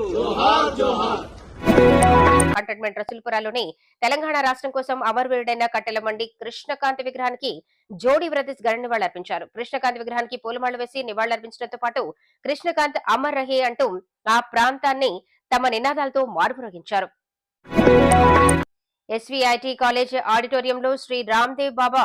కంటోన్మెంట్ రసూల్పురాలోని తెలంగాణ రాష్ట్రం కోసం అమరవీరుడైన కట్టెలమండి కృష్ణకాంత్ విగ్రహానికి జోడి బ్రదర్స్ ఘన నివాళులర్పించారు. కృష్ణకాంత్ విగ్రహానికి పూలమాల వేసి నివాళులర్పించడంతో పాటు కృష్ణకాంత్ అమర్ రహే అంటూ ఆ ప్రాంతాన్ని తమ నినాదాలతో మారుమ్రోగించారు ఎస్వీఐటి కాలేజ్ ఆడిటోరియంలో శ్రీ రామ్దేవ్ బాబా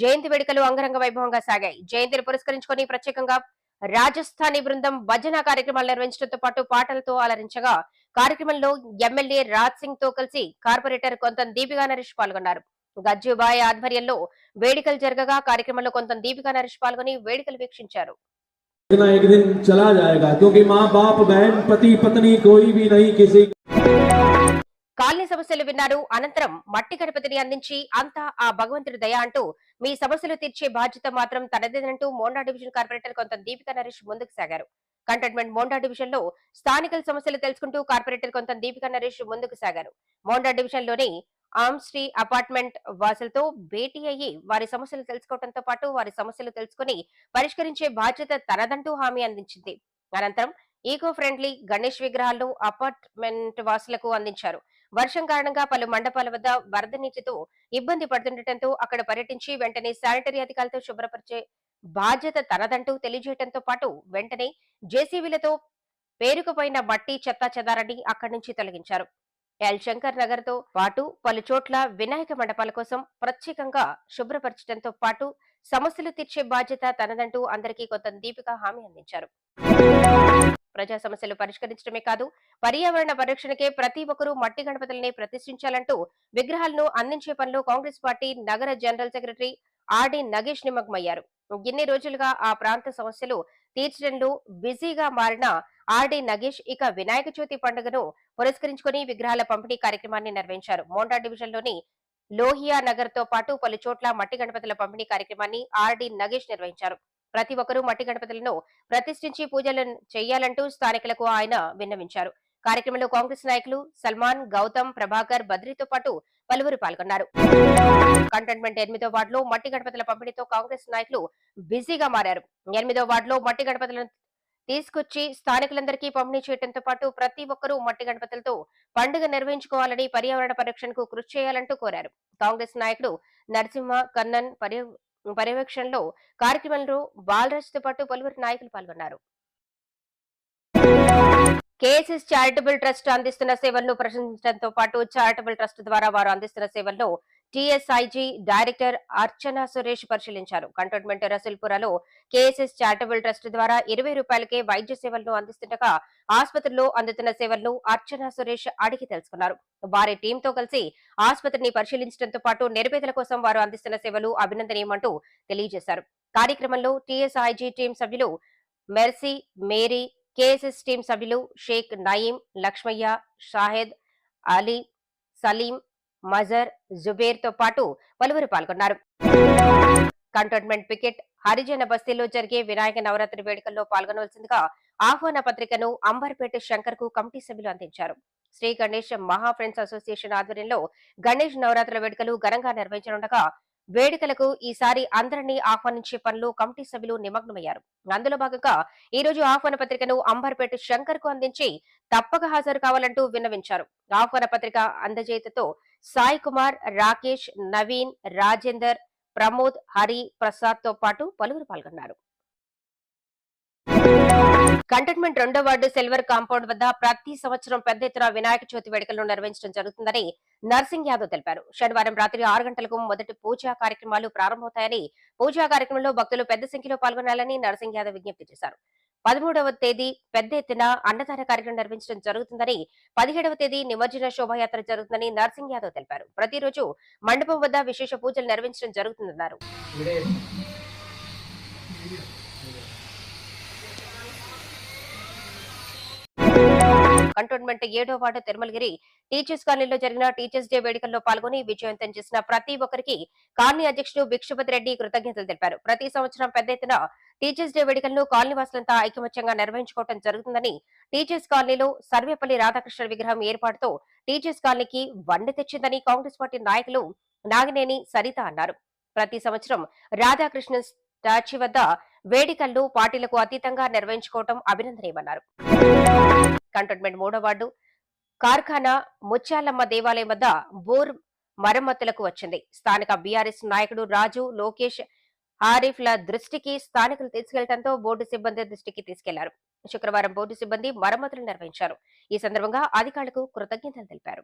జయంతి వేడుకలు అంగరంగ వైభవంగా సాగాయి. జయంతిని పురస్కరించుకొని ప్రత్యేకంగా రాజస్థానీ బృందం భజన కార్యక్రమాలు నిర్వహించడంతో పాటు పాటలతో అలరించగా కార్యక్రమంలో ఎమ్మెల్యే రాజ్ సింగ్తో కలిసి కార్పొరేటర్ కొంత దీపికా నరేష్ పాల్గొన్నారు. గజ్జుబాయ్ ఆధ్వర్యంలో వేడుకలు జరగగా కార్యక్రమంలో కొంత దీపికా నరేష్ పాల్గొని వేడుకలు వీక్షించారు. ना एक दिन चला जाएगा क्योंकि माँ बाप बहन पति पत्नी कोई भी नहीं किसी కాలనీ సమస్యలు విన్నారు అనంతరం మట్టి గణపతిని అందించి అంతా ఆ భగవంతుడి దయ అంటూ మీ సమస్యలు తీర్చే బాధ్యత మాత్రం తనదేనంటూ మోండా డివిజన్ కార్పొరేటర్ కొంత దీపికా నరేష్ ముందుకు సాగారు కంటోన్మెంట్ మోండా డివిజన్ లో స్థానికుల సమస్యలు తెలుసుకుంటూ కార్పొరేటర్ కొంత దీపికా నరేష్ ముందుకు సాగారు మోండా డివిజన్ లోని ఆమ్స్ట్రీ అపార్ట్మెంట్ వాసులతో భేటీ అయ్యి వారి సమస్యలు తెలుసుకోవడంతో పాటు వారి సమస్యలు తెలుసుకుని పరిష్కరించే బాధ్యత తనదంటూ హామీ అందించింది. అనంతరం ఈకో ఫ్రెండ్లీ గణేష్ విగ్రహాలను అపార్ట్మెంట్ వాసులకు అందించారు. వర్షం కారణంగా పలు మండపాల వద్ద వరద నీటితో ఇబ్బంది పడుతుండటంతో అక్కడ పర్యటించి వెంటనే శానిటరీ అధికారులతో శుభ్రపరిచే బాధ్యత తనదంటూ తెలియజేయడంతో పాటు వెంటనే జేసీబీలతో పేరుకుపోయిన మట్టి చెత్తా చెదారని అక్కడి నుంచి తొలగించారు. ఎల్ శంకర్ నగర్తో పాటు పలు చోట్ల వినాయక మండపాల కోసం ప్రత్యేకంగా శుభ్రపరచడంతో పాటు సమస్యలు తీర్చే బాధ్యత తనదంటూ అందరికీ కొంత దీపిక హామీ అందించారు. ప్రజా సమస్యలు పరిష్కరించడమే కాదు పర్యావరణ పరిరక్షణకే ప్రతి ఒక్కరూ మట్టి గణపతుల్ని ప్రతిష్ఠించాలంటూ విగ్రహాలను అందించే పనిలో కాంగ్రెస్ పార్టీ నగర జనరల్ సెక్రటరీ ఆర్డి నగేష్ నిమగ్మయ్యారు ఇన్ని రోజులుగా ఆ ప్రాంత సమస్యలు తీర్చడంలో బిజీగా మారిన ఆర్డి నగేష్ ఇక వినాయక చవితి పండుగను పురస్కరించుకుని విగ్రహాల పంపిణీ కార్యక్రమాన్ని నిర్వహించారు. మోండా డివిజన్లోని లోహియా నగర్తో పాటు పలు చోట్ల మట్టి గణపతుల పంపిణీ కార్యక్రమాన్ని ఆర్డి నగేష్ నిర్వహించారు. ప్రతి ఒక్కరూ మట్టి గణపతులను ప్రతిష్ఠించి పూజలు చేయాలంటూ స్థానికులకు ఆయన విన్నవించారు. కార్యక్రమంలో కాంగ్రెస్ నాయకులు సల్మాన్ గౌతమ్ ప్రభాకర్ బద్రీతో పాటు పలువురు పాల్గొన్నారు. కంటోన్మెంట్ ఎనిమిదో వార్డులో మట్టి గణపతుల పంపిణీతో కాంగ్రెస్ నాయకులు బిజీగా మారారు. ఎనిమిదో వార్డులో మట్టి గణపతులను తీసుకొచ్చి స్థానికులందరికీ పంపిణీ చేయడంతో పాటు ప్రతి ఒక్కరూ మట్టి గణపతులతో పండుగ నిర్వహించుకోవాలని పర్యావరణ పరిరక్షణకు కృషి చేయాలంటూ కోరారు. కాంగ్రెస్ నాయకుడు నరసింహ కన్నన్ పర్యవేక్షణలో కార్యక్రమంలో బాలరాజ్తో పాటు పలువురు నాయకులు పాల్గొన్నారు. కేసీఎస్ చారిటబుల్ ట్రస్ట్ అందిస్తున్న సేవలను ప్రశంసించడంతో పాటు చారిటబుల్ ట్రస్ట్ ద్వారా వారు అందిస్తున్న సేవలను టిఎస్ఐజీ డైరెక్టర్ అర్చన సురేష్ పరిశీలించారు. కంటోన్మెంట్ రసూల్పురలో కేఎస్ఎస్ చారిటబుల్ ట్రస్ట్ ద్వారా ఇరవై రూపాయలకే వైద్య సేవలను అందిస్తుండగా ఆసుపత్రిలో అందుతున్న సేవలను అర్చన సురేష్ అడిగి తెలుసుకున్నారు. వారి టీంతో కలిసి ఆసుపత్రిని పరిశీలించడంతో పాటు నిరుపేదల కోసం వారు అందిస్తున్న సేవలు అభినందనీయమంటూ తెలియజేశారు. కార్యక్రమంలో టిఎస్ఐజీ టీం సభ్యులు మెర్సీ మేరీ కేఎస్ఎస్ టీం సభ్యులు షేక్ నయీం లక్ష్మయ్య షాహెద్ అలీ సలీం మజర్ జుబేర్తో పాటు పలువురు పాల్గొన్నారు. కంటోన్మెంట్ పికెట్ హరిజన బస్తీలో జరిగే వినాయక నవరాత్రి వేడుకల్లో పాల్గొనవలసిందిగా ఆహ్వాన పత్రికను అంబర్పేట శంకర్కు కమిటీ సభ్యులు అందించారు. శ్రీ గణేష్ మహా ఫ్రెండ్స్ అసోసియేషన్ ఆధ్వర్యంలో గణేష్ నవరాత్రుల వేడుకలు ఘనంగా నిర్వహించనుండగా వేడుకలకు ఈసారి అందరినీ ఆహ్వానించే పనులు కమిటీ సభ్యులు నిమగ్నమయ్యారు. అందులో భాగంగా ఈ రోజు ఆహ్వాన పత్రికను అంబర్పేట శంకర్కు అందించి తప్పక హాజరు కావాలంటూ విన్నవించారు. ఆహ్వాన పత్రిక అందజేతతో సాయి కుమార్ రాకేష్ నవీన్ రాజేందర్ ప్రమోద్ హరి ప్రసాద్తో పాటు పలువురు పాల్గొన్నారు. కంటోన్మెంట్ రెండో వార్డు సిల్వర్ కాంపౌండ్ వద్ద ప్రతి సంవత్సరం పెద్ద ఎత్తున వినాయక చవితి వేడుకలను నిర్వహించడం జరుగుతుందని నర్సింగ్ యాదవ్ తెలిపారు. శనివారం రాత్రి ఆరు గంటలకు మొదటి పూజా కార్యక్రమాలు ప్రారంభమవుతాయని పూజా కార్యక్రమంలో భక్తులు పెద్ద సంఖ్యలో పాల్గొనాలని నర్సింగ్ యాదవ్ విజ్ఞప్తి చేశారు. పదమూడవ తేదీ పెద్ద ఎత్తున అన్నదాన కార్యక్రమం నిర్వహించడం జరుగుతుందని పదిహేడవ తేదీ నిమజ్జన శోభాయాత్ర జరుగుతుందని నర్సింగ్ యాదవ్ తెలిపారు. ప్రతిరోజు మండపం వద్ద విశేష పూజలు నిర్వహించడం జరుగుతుందన్నారు. కంటోన్మెంట్ ఏడో వార్డు తిరుమలగిరి టీచర్స్ కాలనీలో జరిగిన టీచర్స్ డే వేడుకల్లో పాల్గొని విజయవంతం చేసిన ప్రతి ఒక్కరికి కాలనీ అధ్యక్షుడు భిక్షపతి రెడ్డి కృతజ్ఞతలు తెలిపారు. ప్రతి సంవత్సరం పెద్ద ఎత్తున టీచర్స్ డే వేడుకలను కాలనీ వాసులంతా ఐకమత్యంగా నిర్వహించుకోవడం జరుగుతుందని టీచర్స్ కాలనీలో సర్వేపల్లి రాధాకృష్ణ విగ్రహం ఏర్పాటుతో టీచర్స్ కాలనీకి వన్నె తెచ్చిందని కాంగ్రెస్ పార్టీ నాయకులు నాగినేని సరిత అన్నారు. ప్రతి సంవత్సరం రాధాకృష్ణ స్టాచ్యూ వద్ద వేడుకలను పార్టీలకు అతీతంగా నిర్వహించుకోవడం అభినందనీయమన్నారు. కంటోన్మెంట్ మూడో వార్డు. కార్ఖానా ముత్యాలమ్మ దేవాలయం వద్ద బోర్ మరమ్మతులకు వచ్చింది. స్థానిక బీఆర్ఎస్ నాయకుడు రాజు లోకేష్ ఆరిఫ్ల దృష్టికి స్థానికులు తీసుకెళ్ళడంతో బోర్డు సిబ్బంది దృష్టికి తీసుకెళ్ళారు. శుక్రవారం బోర్డు సిబ్బంది మరమ్మతులు నిర్వహించారు. ఈ సందర్భంగా అధికారులకు కృతజ్ఞతలు తెలిపారు.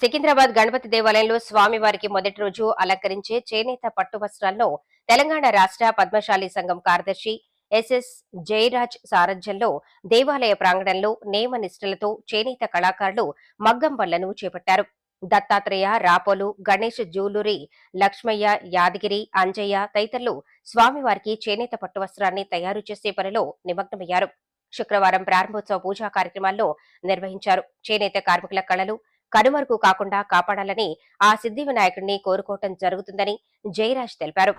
సికింద్రాబాద్ గణపతి దేవాలయంలో స్వామివారికి మొదటి రోజు అలంకరించే చేనేత పట్టు వస్త్రాల్లో తెలంగాణ రాష్ట్ర పద్మశాలి సంఘం కార్యదర్శి ఎస్ఎస్ జయరాజ్ సారథ్యంలో దేవాలయ ప్రాంగణంలో నియమ నిష్ఠలతో చేనేత కళాకారులు మగ్గం పళ్ళను చేపట్టారు. దత్తాత్రేయ రాపోలు గణేష్ జూలూరి లక్ష్మయ్య యాదగిరి అంజయ్య తదితరులు స్వామివారికి చేనేత పట్టు వస్త్రాన్ని తయారు చేసే పనిలో నిమగ్నమయ్యారు. శుక్రవారం ప్రారంభోత్సవ పూజా కార్యక్రమాల్లో నిర్వహించారు. చేనేత కార్మికుల కళలు కనుమరుగు కాకుండా కాపాడాలని ఆ సిద్ధి వినాయకుడిని కోరుకోవటం జరుగుతుందని జయరాజ్ తెలిపారు.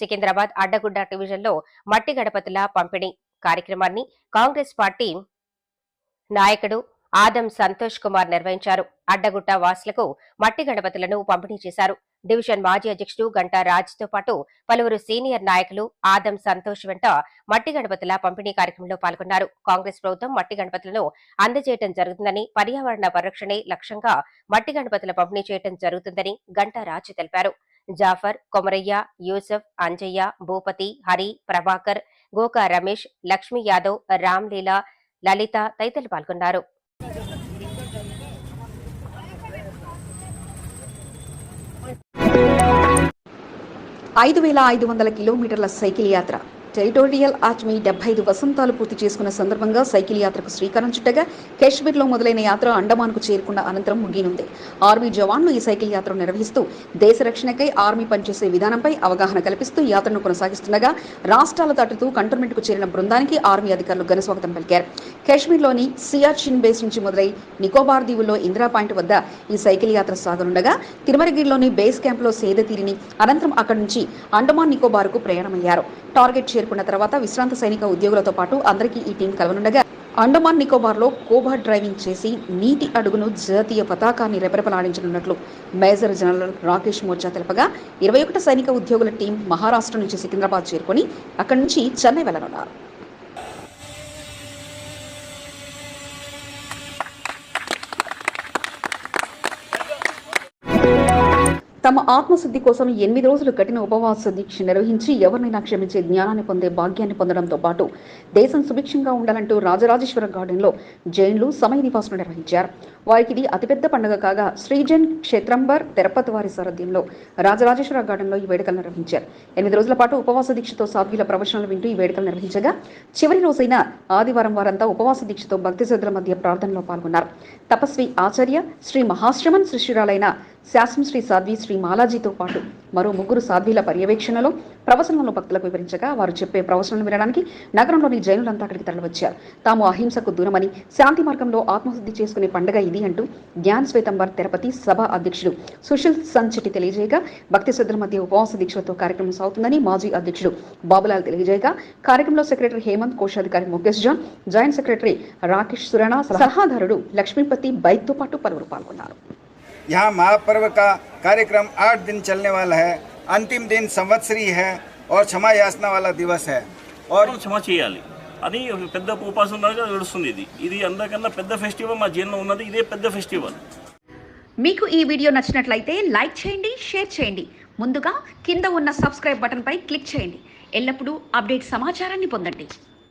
సికింద్రాబాద్ అడ్డగుడ్డ డివిజన్లో మట్టి గణపతుల పంపిణీ కార్యక్రమాన్ని కాంగ్రెస్ పార్టీ నాయకుడు ఆదం సంతోష్ కుమార్ నిర్వహించారు. అడ్డగుట్ట వాసులకు మట్టి గణపతులను పంపిణీ చేశారు. డివిజన్ మాజీ అధ్యక్షుడు గంటా రాజ్తో పాటు పలువురు సీనియర్ నాయకులు ఆదం సంతోష్ వెంట మట్టి గణపతుల పంపిణీ కార్యక్రమంలో పాల్గొన్నారు. కాంగ్రెస్ ప్రభుత్వం మట్టి గణపతులను అందజేయడం జరుగుతుందని పర్యావరణ పరిరక్షణే లక్ష్యంగా మట్టి గణపతుల పంపిణీ చేయడం జరుగుతుందని గంటా రాజ్ తెలిపారు. జాఫర్ కొమరయ్య యూసఫ్ అంజయ్య భూపతి హరి ప్రభాకర్ గోకా రమేష్ లక్ష్మీ యాదవ్ రామ్లీలా లలిత తదితరులు పాల్గొన్నారు. ఐదు వేల ఐదు వందల కిలోమీటర్ల సైకిల్ యాత్ర. టెరిటోరియల్ ఆర్మీ డెబ్బై ఐదు వసంతాలు పూర్తి చేసుకున్న సందర్భంగా సైకిల్ యాత్రకు శ్రీకారం చుట్టగా కాశ్మీర్లో మొదలైన యాత్ర అండమాన్కు చేరుకున్న అనంతరం ముగినుంది. ఆర్మీ జవాన్లు ఈ సైకిల్ యాత్ర నిర్వహిస్తూ దేశ రక్షణకై ఆర్మీ పనిచేసే విధానంపై అవగాహన కల్పిస్తూ యాత్రను కొనసాగిస్తుండగా రాష్ట్రాలు దాటుతూ కంటోన్మెంట్కు చేరిన బృందానికి ఆర్మీ అధికారులు ఘనస్వాగతం పలికారు. కాశ్మీర్లోని సియాచిన్ బేస్ నుంచి మొదలై నికోబార్ దీవుల్లో ఇందిరా పాయింట్ వద్ద ఈ సైకిల్ యాత్ర సాగనుండగా తిరుమలగిరిలోని బేస్ క్యాంప్లో సేద తీరిని అనంతరం అక్కడి నుంచి అండమాన్ నికోబార్కు ప్రయాణమయ్యారు. టార్గెట్ చేరుకున్న తర్వాత విశ్రాంత సైనిక ఉద్యోగులతో పాటు అందరికీ ఈ టీం కలవనుండగా అండమాన్ నికోబార్లో కోబా డ్రైవింగ్ చేసి నీటి అడుగును జాతీయ పతాకాన్ని రెపరెపలాడించనున్నట్లు మేజర్ జనరల్ రాకేష్ మోర్చా తెలపగా ఇరవై ఒకటి సైనిక ఉద్యోగుల టీం మహారాష్ట్ర నుంచి సికింద్రాబాద్ చేరుకొని అక్కడి నుంచి చెన్నై వెళ్ళనున్నారు తమ ఆత్మశుద్ధి కోసం ఎనిమిది రోజులు కఠిన ఉపవాస దీక్ష నిర్వహించి ఎవరినైనా క్షమించే జ్ఞానాన్ని పొందే భాగ్యాన్ని పొందడంతో పాటు దేశం సుభిక్షంగా ఉండాలంటూ రాజరాజేశ్వర గార్డెన్లో జైన్లు సమయ నివాసం నిర్వహించారు. వారికి ఇది అతిపెద్ద పండుగ కాగా శ్రీజన్ క్షేత్రంబర్ తిరుపతి వారి సారథ్యంలో రాజరాజేశ్వర గార్డెన్లో ఈ వేడుకలు నిర్వహించారు. ఎనిమిది రోజుల పాటు ఉపవాస దీక్షతో సాధ్వీల ప్రవచనాలు వింటూ ఈ వేడుకలు నిర్వహించగా చివరి రోజైన ఆదివారం వారంతా ఉపవాస దీక్షతో భక్తి శ్రద్ధల మధ్య ప్రార్థనలో పాల్గొన్నారు. తపస్వి ఆచార్య శ్రీ మహాశ్రమన్ శిష్యురాలైన శాసనం శ్రీ సాధ్వి శ్రీ మాలాజీతో పాటు మరో ముగ్గురు సాధ్వీల పర్యవేక్షణలో ప్రవచనాలను భక్తులకు వివరించగా వారు చెప్పే ప్రవచనాలను వినడానికి నగరంలోని జైనులంతా అక్కడికి తరలివచ్చారు. తాము అహింసకు దూరమని శాంతి మార్గంలో ఆత్మశుద్ధి చేసుకునే పండుగ ఇది అంటూ జ్ఞాన్ శ్వేతంబర్ తిరుపతి సభ అధ్యక్షుడు సుశీల్ సంచెట్టి తెలియజేయగా భక్తి శ్రద్ధల మధ్య ఉపవాస దీక్షలతో కార్యక్రమం సాగుతుందని మాజీ అధ్యక్షుడు బాబులాల్ తెలియజేయగా కార్యక్రమంలో సెక్రటరీ హేమంత్ కోశాధికారి Mugesh John joint secretary Rakesh Surana సలహాదారుడు Lakshmipathi బైక్తో పాటు పలువురు పాల్గొన్నారు. यहाँ महापर्व का कार्यक्रम आठ दिन चलने वाला है अंतिम दिन संवत्सरी है और क्षमा याचना वाला दिवस है और క్షమ చేయాలి అని ఒక పెద్ద ఉపాసం లాగా నడుస్తుంది ఇది ఇది అందరికన్నా పెద్ద ఫెస్టివల్ మా జీవనంలో ఉన్నది ఇదే పెద్ద ఫెస్టివల్ మీకు ఈ వీడియో నచ్చినట్లయితే లైక్ చేయండి షేర్ చేయండి ముందుగా కింద ఉన్న సబ్స్క్రైబ్ బటన్పై క్లిక్ చేయండి ఎల్లప్పుడూ అప్డేట్ సమాచారాన్ని పొందండి